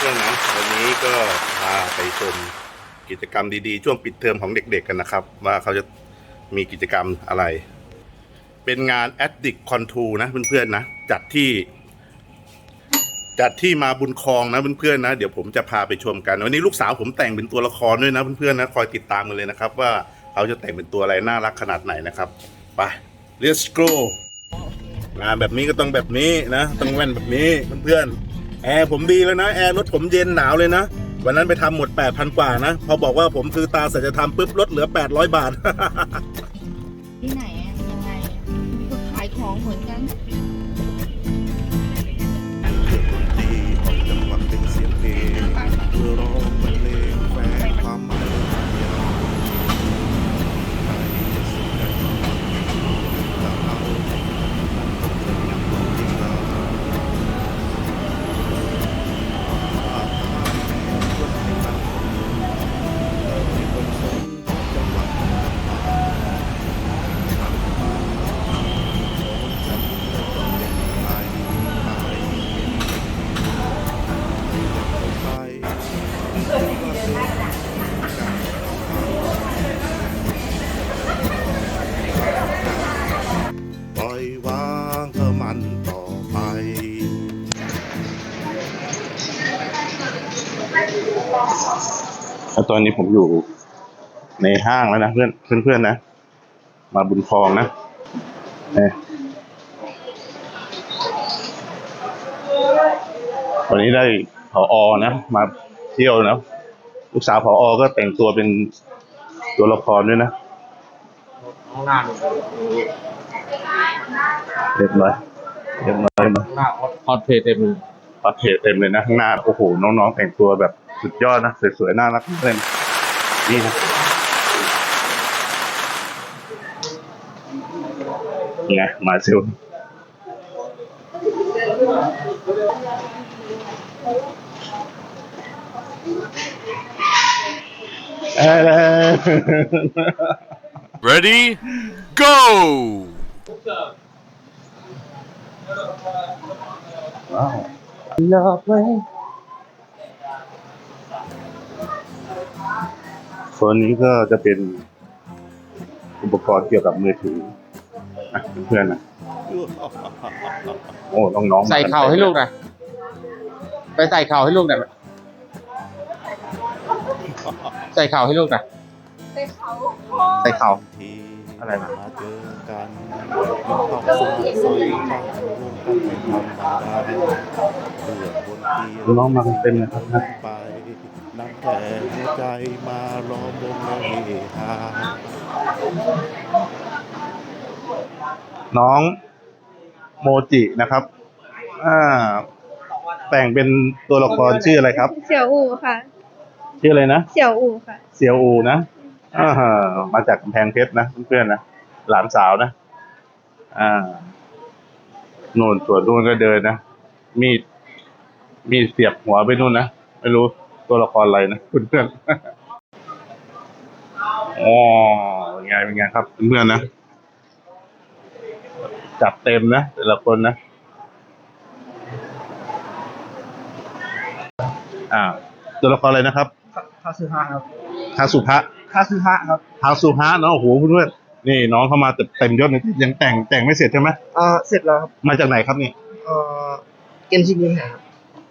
เพื่อนๆนะวันนี้ก็พาไปชมกิจกรรมดีๆ ช่วงปิดเทอมของเด็กๆกันนะครับ ว่าเขาจะมีกิจกรรมอะไร เป็นงาน Addict Contour นะเพื่อนๆนะจัดที่ จัดที่มาบุญคลองนะเพื่อนๆนะเดี๋ยวผมจะพาไปชมกัน วันนี้ลูกสาวผมแต่งเป็นตัวละครด้วยนะเพื่อนๆนะคอยติดตามกันเลยนะครับ ว่าเขาจะแต่งเป็นตัวอะไรน่ารักขนาดไหนนะครับไป let's go งานแบบนี้ก็ต้องแบบนี้นะต้องแว่นแบบนี้เพื่อนๆ แอร์ผมดีแล้วนะ แอร์รถผมเย็นหนาวเลยนะ วันนั้นไปทำหมด 8,000 กว่านะ พอบอกว่าผมซื้อตาสัจธรรมปุ๊บลดเหลือ 800 บาท ที่ไหนอะยังไงอะมีคนขายของเหมือนกันดีออกจังหวะเป็นเสียงเพลงเพื่อร้องบร ตอนนี้ผมอยู่ในห้างแล้วนะเพื่อนเพื่อนเพื่อนๆนะ มาบุญคลองนะเนี่ยวันนี้ได้ผออนะ มาเที่ยวนะลูกสาวผออก็แต่งตัวเป็นตัวละครด้วยนะข้างหน้าดูเรียบร้อยเรียบร้อยมาข้างหน้าฮอตเพจเต็มเลยปัดเพจเต็มเลยนะข้างหน้าโอ้โหน้องๆแต่งตัวแบบ สุดยอดนะ สวยๆ น่ารักเลยนี่นะนี่ไงมาซิลเอ้ย Ready? Go! ว้าวหลอกไว้ ส่วนนี้ก็จะเป็นอุปกรณ์เกี่ยวกับมือถืออะเพื่อนๆนะโอ้น้องๆมใส่เข่าให้ลูกหน่อยไปใส่เข่าให้ลูกหน่อยใส่เข่าให้ลูกหน่อยไปเขาใส่เข่าอะไรนะ มาเจอกันต้องสาใส่ต้องรวมกันเป็นธรรมดาเพื่อบนเตียงน้องมากันเต็มนะครับนะไปนั่ง แต่หัวใจมาล้อมวงและเฮฮาน้องโมจินะครับ อ่า แต่งเป็นตัวละครชื่ออะไรครับ เสี่ยวอู่ค่ะ ชื่ออะไรนะ เสี่ยวอู่ค่ะเซียวอูนะอ่าฮะมาจากกำแพงเพชรนะเพื่อนๆนะ หลานสาวนะ อ่าโน่นส่วนนู่นก็เดินนะ มีด มีดเสียบหัวไปนู่นนะ ไม่รู้ ตัวละครอะไรนะเพื่อนๆอ๋อเป็นไงเป็นไงครับเพื่อนๆนะจัดเต็มนะแต่ละคนนะอ่า ตัวละครอะไรนะครับคาซึฮะครับทาสุภะคาซึฮะครับทาสุภะเนาะโอ้โหเพื่อนๆนี่น้องเข้ามาเต็มเต็มยศเลยยังแต่งแต่งไม่เสร็จใช่ไหมอ่าเสร็จแล้วครับมาจากไหนครับเนี่ยเอ่อเกนชินยิงครับ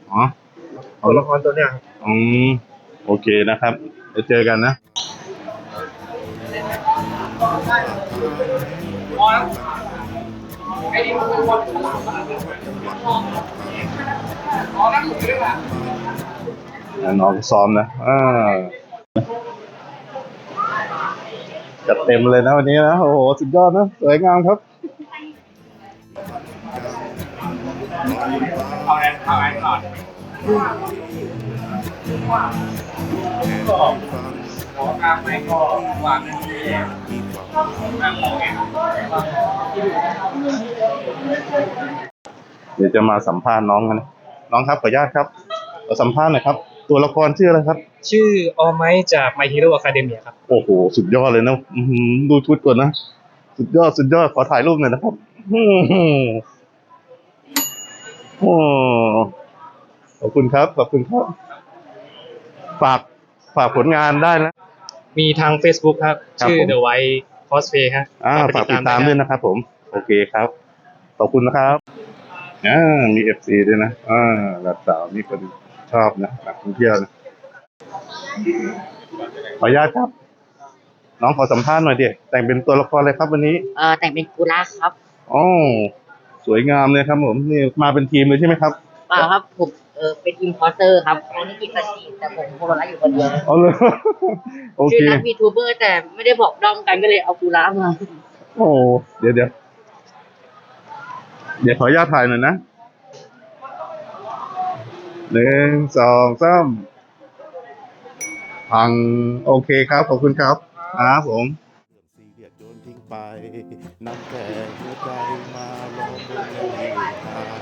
อ๋อตัวละครตัวเนี้ยครับ อืมโอเคนะครับเดี๋ยวเจอกันนะน้องซ้อมนะอ่าจัดเต็มเลยนะวันนี้นะ โอ้โห สุดยอดนะ สวยงามครับเอาแอนเอาแอนก่อน ขอกลางไม่ก็วางแม่ของแอนเดี๋ยวจะมาสัมภาษณ์น้องกันนะน้องครับขออนุญาตครับขอสัมภาษณ์หน่อยครับ ตัวละครชื่ออะไรครับ ชื่อออไมจาก My Hero Academia ครับ โอ้โห สุดยอดเลยนะอื้อหือดูชุดก่อนนะ สุดยอด สุดยอด ขอถ่ายรูปหน่อยนะครับอื้อหือโอ้ขอบคุณครับ ขอบคุณครับ ฝากฝากผลงานได้นะ มีทาง Facebook ครับ ครับชื่อ ผม The White Cosplay ครับอ่าฝากติดตามด้วยนะครับ ผม โอเคครับ ขอบคุณนะครับอ่ามีเอฟซีด้วยนะอ่าระดับสาวนี่คนชอบนะนักท่องเที่ยวนะขออนุญาตครับ น้องขอสัมภาษณ์หน่อยดิแต่งเป็นตัวละครอะไรครับวันนี้เออแต่งเป็นกุลาครับอ๋อสวยงามเลยครับผมนี่มาเป็นทีมเลยใช่ไหมครับ เปล่าครับผม เออเป็นอินพอร์เตอร์ครับคนนี้กินกะทิแต่ผมโคโรล่าอยู่คนเดียวเอาเลยโอชื่เคอนักวีทูเบอร์แต่ไม่ได้บอกด้อมกันก็เลยเอากุลามา โอ้เดี๋ยวเดี๋ยวเดี๋ยวขออนุญาตถ่ายหน่อยนะหนึ่งสองสามพังโอเคครับ ขอบคุณครับครับผม ไปนำแต่หัวใจมาลอมวงในทาง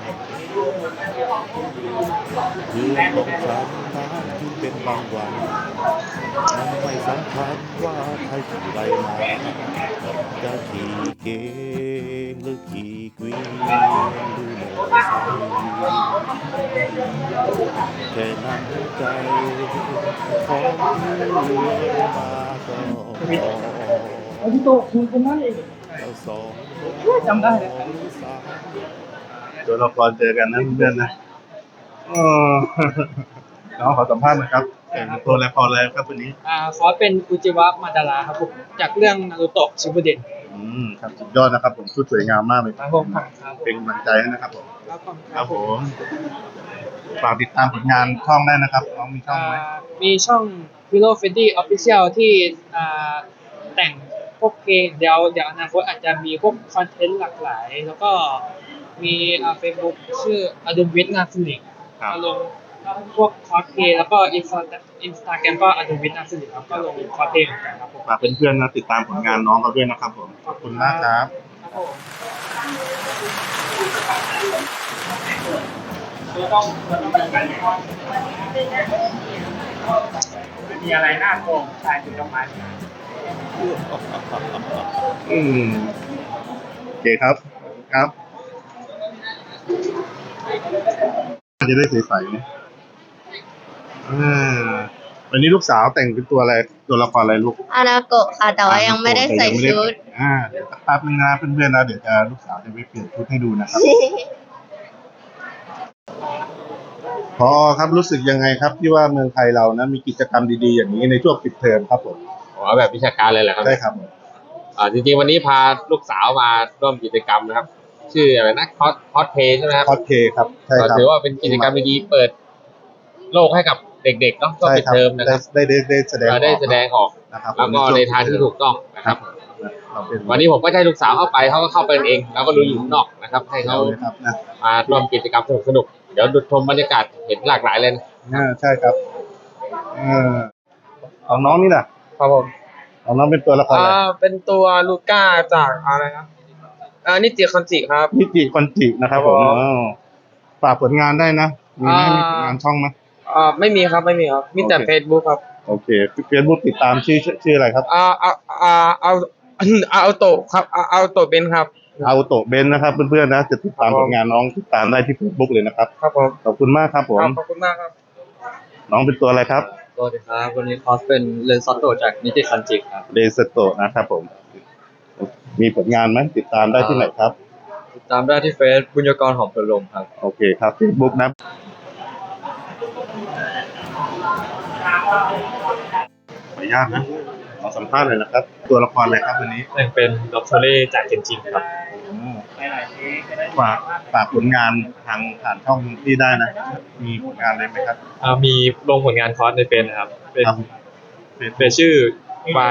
คืนของฉันนั้นที่เป็นบางวันมันไม่สำคัญว่าใครขี่ไรมาจะขี่เกงหรือขี่กวีนหรือมอเตอร์ไซค์แค่นั้นใจของเพื่อมาก็พอ เอาที่โตคุณคนนั้นเองเราสองจำได้เลยสามตัวละครเจอกันนะเพื่อนๆนะอ๋อน้องขอสัมภาษณ์หนะครับแต่งเป็นตัวละครอะไรครับวันนี้ อ่าคอสเป็นอุจิวะมาดาราครับผมจากเรื่องนารูโตะชิบุเดนอืมครับสุดยอดนะครับผมชุดสวยงามมากเลยครับผมครับผมเป็นกำลังใจให้นะครับผมครับผมครับผมฝากติดตามผลงานช่องได้นะครับน้องมีช่องอ่าไหมมีช่อง Hero f e d y Official ที่อ่าแต่ง พวกเพลงเดี๋ยวเดี๋ยวอนาคตอาจจะมีพวกคอนเทนต์หลากหลาย แล้วก็มีอ่าเฟซบุ๊กชื่ออดุลวิทย์นาสิริครับมาลงพวกคอสเพลย์แล้วก็อินสตาอินสตาแกรมก็อดุลวิทย์นาสิริครับก็ลงคอสเพลย์เหมือนกันครับผมฝากเพื่อนๆนะติดตามผลงานน้องเขาด้วยนะครับผมขอบคุณมากครับครับผมมีอะไรน่าโกงชายจุดดอกไม้ อืมโอเคครับ ครับ จะได้ใสๆไหมอ่าวันนี้ลูกสาวแต่งเป็นตัวอะไร ตัวละครอะไรลูก อานาโกะค่ะแต่ว่ายังไม่ได้ใส่แต่ยังไม่ชุด อ่าเดี๋ยวสักแป๊บนึงนะเพื่อนๆนะเดี๋ยวจะลูกสาวจะไปเปลี่ยนชุดให้ดูนะครับ พอครับรู้สึกยังไงครับที่ว่าเมืองไทยเรานะมีกิจกรรมดีๆอย่างนี้ในช่วงปิดเทอมครับผม อ๋อแบบวิชาการเลยเหรอครับ ได้ครับผมอ่าจริงๆวันนี้พาลูกสาวมาร่วมกิจกรรมนะครับ ชื่ออะไรนะคอสคอสเพย์ใช่ไหมครับคอสเพย์ครับใช่ครับถือว่าเป็นกิจกรรมดีๆเปิด โลกให้กับเด็กๆเนาะก็ใช่ปิดครับเทอมนะครับได้ได้ได้แสดงเราได้แสดงออกนะครับแล้วก็ในทางที่ถูกต้องนะครับเราเป็นวันนี้ผมก็ให้ลูกสาวเข้าไปเขาก็เข้าไปเองเราก็รู้อยู่ข้างนอกนะครับ ให้เราเขาเลยครับนะมาร่วมกิจกรรมสนุกๆเดี๋ยวดูชมบรรยากาศเห็นหลากหลายเลยนะอ่าใช่ครับเออของน้องนี่นะ ครับผมของน้องเป็นตัวละครอะไรอ่าเป็นตัวลูก้าจากอะไรนะอ่านิติคอนจิครับ นิจิคอนจินะครับผมครับผมอ๋อฝากผลงานได้นะมีไหมอ่ามี มีผลงานช่องไหม อ่าไม่มีครับไม่มีครับ มีแต่โอเค เฟซบุ๊กครับโอเคเฟซบุ๊กติดตามชื่อชื่อชื่ออะไรครับอ่าเอาอ่าเอาเอาโตะครับเอาเอาโตะเป็นครับเอาโตะเบนนะครับเพื่อนๆนะจะติดตามผลงานน้องติดตามได้ที่เฟซบุ๊กเลยนะครับครับผมขอบคุณมากครับผม ครับขอบคุณมากครับ น้องเป็นตัวอะไรครับ สวัสดีครับ วันนี้คอสเป็นเลนซอตโตจากนิติคันจิครับ เดสโตนะครับผม มีผลงานไหมติดตามได้ที่ไหนครับ ติดตามได้ที่เฟซบุญยกรหอมพลมครับ โอเคครับเฟซบุ๊กนะ ขออนุญาตนะขอสัมภาษณ์เลยนะครับ ตัวละครอะไรครับวันนี้แต่งเป็นด็อกเตอร์จากเจนจิงครับ ฝากฝากผลงานทางผ่านช่องที่ได้นะ มีผลงานอะไรไหมครับอ่ามีลงผลงานคอร์สในเป็นนะครับ เป็นครับเป็นชื่อ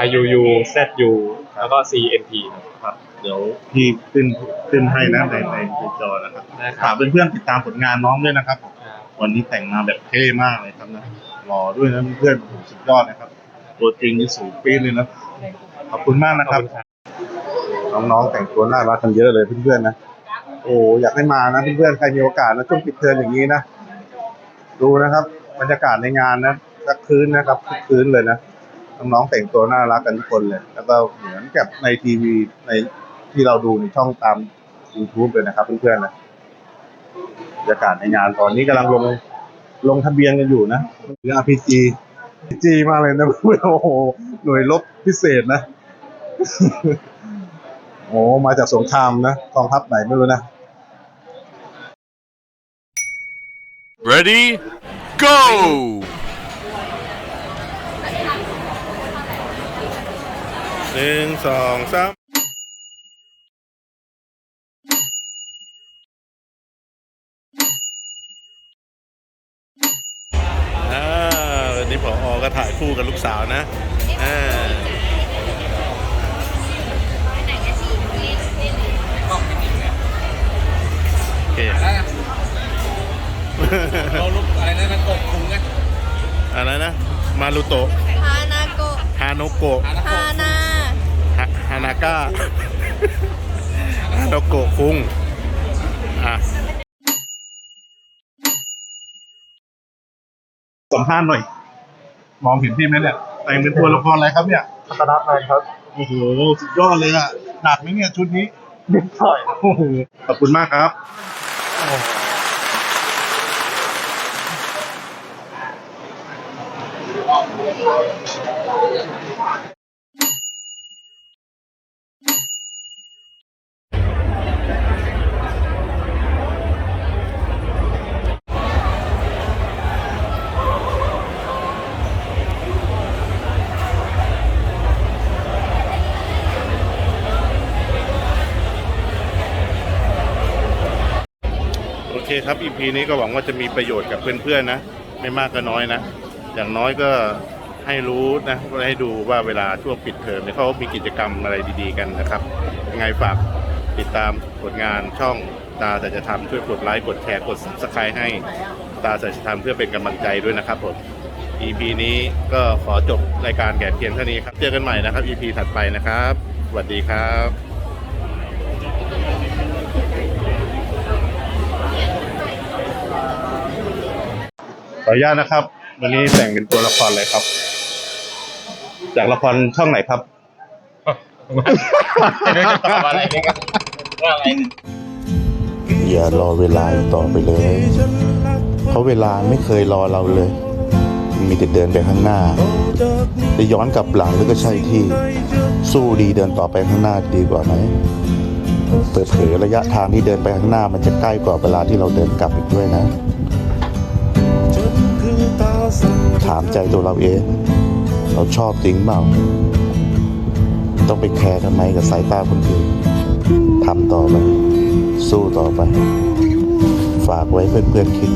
y u u z u แล้วก็ c n p ครับครับ เดี๋ยวพี่ขึ้นขึ้นให้นะในในในจอนะครับได้คฝารักบเพื่อนๆติดตามผลงานน้องด้วยนะครับผมวันนี้แต่งมาแบบเท่มากเลยครับนะหล่อด้วยนะเพื่อนๆโอ้โหสุดยอดนะครับ ตัวจริงนี่สูงปี๊ดเลยนะขอบคุณมากนะขคอรับบคุณครับ น้องๆแต่งตัวน่ารักกันเยอะเลยเพื่อนๆนะโอ้อยากให้มานะเพื่อนๆใครมีโอกาสนะช่วงปิดเทอมอย่างนี้นะดูนะครับ บรรยากาศในงานนะสักคืนนะครับทุกคืนเลยนะน้องๆแต่งตัวน่ารักกันทุกคนเลย แล้วก็เหมือนกับในทีวีในที่เราดูในช่องตาม YouTube เลยนะครับเพื่อนๆนะบรรยากาศในงานตอนนี้กำลังลงลงทะเบียนกันอยู่นะหรือ RPG RPG มาเลยนะโอ้โหหน่วยรบพิเศษนะ โอ้มาจากสงครามนะกองทัพไหนไม่รู้นะ ready go หนึ่งสองสามอ่าวันนี้ผออก็ถ่ายคู่กับลูกสาวนะอ่า อะไรนะ มารุโตะ ฮานาโกะฮาโนโกะ ฮานาฮาฮานาก้า ฮาโนโกะคุง อะ สัมภาษณ์หน่อย มองเห็นพี่ไหมเนี่ย แต่งเป็นตัวละครอะไรครับเนี่ยพัฒนาแมนครับ โอ้โห สุดยอดเลยอะหนักไหมเนี่ยชุดนี้นิดหน่อยโอ้โห ขอบคุณมากครับ โอเคครับ EP นี้ก็หวังว่าจะมีประโยชน์กับเพื่อนๆนะ ไม่มากก็น้อยนะ อย่างน้อยก็ ให้รู้นะให้ดูว่าเวลาช่วงปิดเทอมเนี่ยเขามีกิจกรรมอะไรดีๆกันนะครับ ยังไงฝากติดตามผลงานช่องตาแต่จะทำช่วยกดไลค์กดแชร์กด subscribe ให้ตาแต่จะทำเพื่อเป็นกำลังใจด้วยนะครับผม EP นี้ก็ขอจบรายการแก่เพียงเท่านี้ครับ เจอกันใหม่นะครับ EP ถัดไปนะครับ สวัสดีครับขออนุญาตนะครับ วันนี้แต่งเป็นตัวละครอะไรครับ จากละครช่องไหนครับ ไม่รู้จะตอบอะไรนี่ก็ว่าอะไรอย่ารอเวลาอีกต่อไปเลย เพราะเวลาไม่เคยรอเราเลย มีแต่เดินไปข้างหน้าจะย้อนกลับหลังก็ใช่ที่ สู้ดีเดินต่อไปข้างหน้าดีกว่าไหมเปิดเผยระยะทางที่เดินไปข้างหน้ามันจะใกล้กว่าเวลาที่เราเดินกลับอีกด้วยนะ ถามใจตัวเราเอง เราชอบจริงเปล่า ต้องไปแคร์ทำไมกับสายตาคนอื่นทำต่อไป สู้ต่อไป ฝากไว้เพื่อนๆคิด